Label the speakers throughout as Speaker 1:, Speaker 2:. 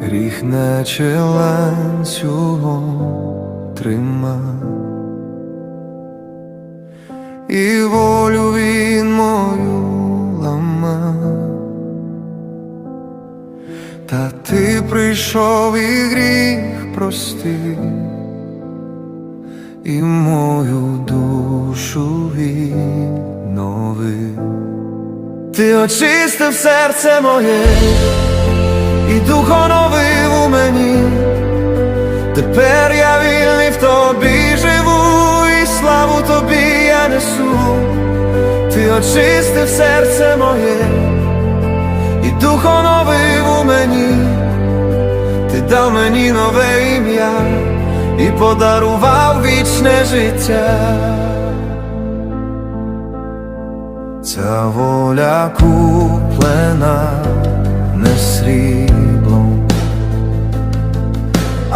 Speaker 1: гріх наче ланцюгом трима, і волю він мою лама, та ти прийшов і гріх простив, і мою душу відновив. Ти очистив серце моє і дух оновив у мені. Тепер я вільний в тобі живу, і славу тобі я несу. Ти очистив серце моє, і дух оновив у мені. Ти дав мені нове ім'я і подарував вічне життя. Ця воля куплена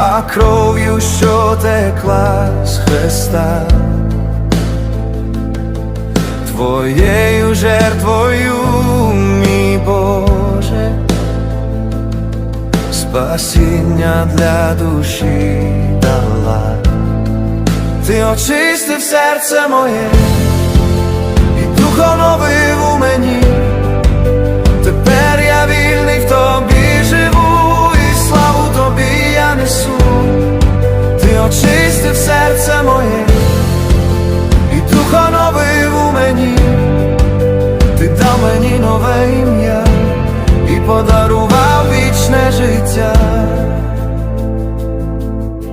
Speaker 1: а кров'ю, що текла з хреста, твоєю жертвою, мій Боже, спасіння для душі дала, ти очистив серце моє